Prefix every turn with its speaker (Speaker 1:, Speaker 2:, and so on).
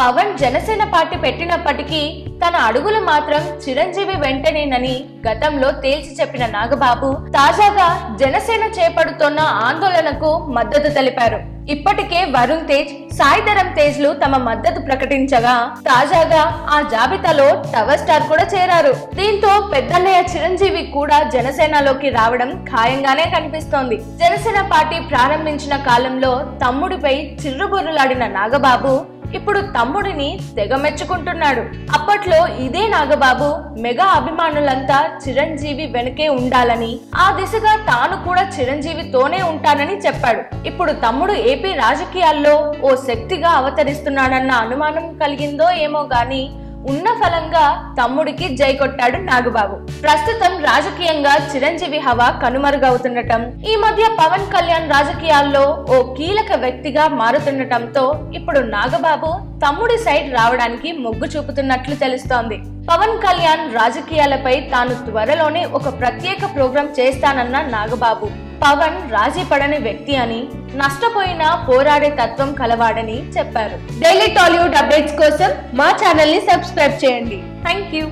Speaker 1: Pawan Janasena party పెట్టినప్పటికీ తన అడుగులు మాత్రం చిరంజీవి వెంటనేనని గతంలో తేల్చి చెప్పిన నాగబాబు తాజాగా జనసేన చేపడుతోన్న ఆందోళనకు మద్దతు తెలిపారు. ఇప్పటికే వరుణ్ తేజ్ సాయిధరం తేజ్లు తమ మద్దతు ప్రకటించగా తాజాగా ఆ జాబితాలో టవర్ స్టార్ కూడా చేరారు. దీంతో పెద్దన్నయ్య చిరంజీవి కూడా జనసేనలోకి రావడం ఖాయంగానే కనిపిస్తోంది. జనసేన పార్టీ ప్రారంభించిన కాలంలో తమ్ముడిపై చిర్రుబుర్రులాడిన నాగబాబు ఇప్పుడు తమ్ముడిని తెగ మెచ్చుకుంటున్నాడు అప్పట్లో ఇదే నాగబాబు మెగా అభిమానులంతా చిరంజీవి వెనకే ఉండాలని ఆ దిశగా తాను కూడా చిరంజీవితోనే ఉంటానని చెప్పాడు. ఇప్పుడు తమ్ముడు ఏపీ రాజకీయాల్లో ఓ శక్తిగా అవతరిస్తున్నాడన్న అనుమానం కలిగిందో ఏమో గానీ ఉన్న ఫలంగా తమ్ముడికి జై కొట్టాడు నాగబాబు. ప్రస్తుతం రాజకీయంగా చిరంజీవి హవా కనుమరుగవుతుండటం ఈ మధ్య పవన్ కళ్యాణ్ రాజకీయాల్లో ఓ కీలక వ్యక్తిగా మారుతుండటంతో ఇప్పుడు నాగబాబు తమ్ముడి సైడ్ రావడానికి మొగ్గు చూపుతున్నట్లు తెలుస్తోంది. పవన్ కళ్యాణ్ రాజకీయాలపై తాను త్వరలోనే ఒక ప్రత్యేక ప్రోగ్రాం చేస్తానన్న నాగబాబు. పవన్ రాజీ పడని వ్యక్తి అని నష్టపోయినా పోరాడే తత్వం కలవాడని చెప్పారు. డైలీ టాలీవుడ్ అప్డేట్స్ కోసం మా ఛానల్ని సబ్స్క్రైబ్ చేయండి. Thank you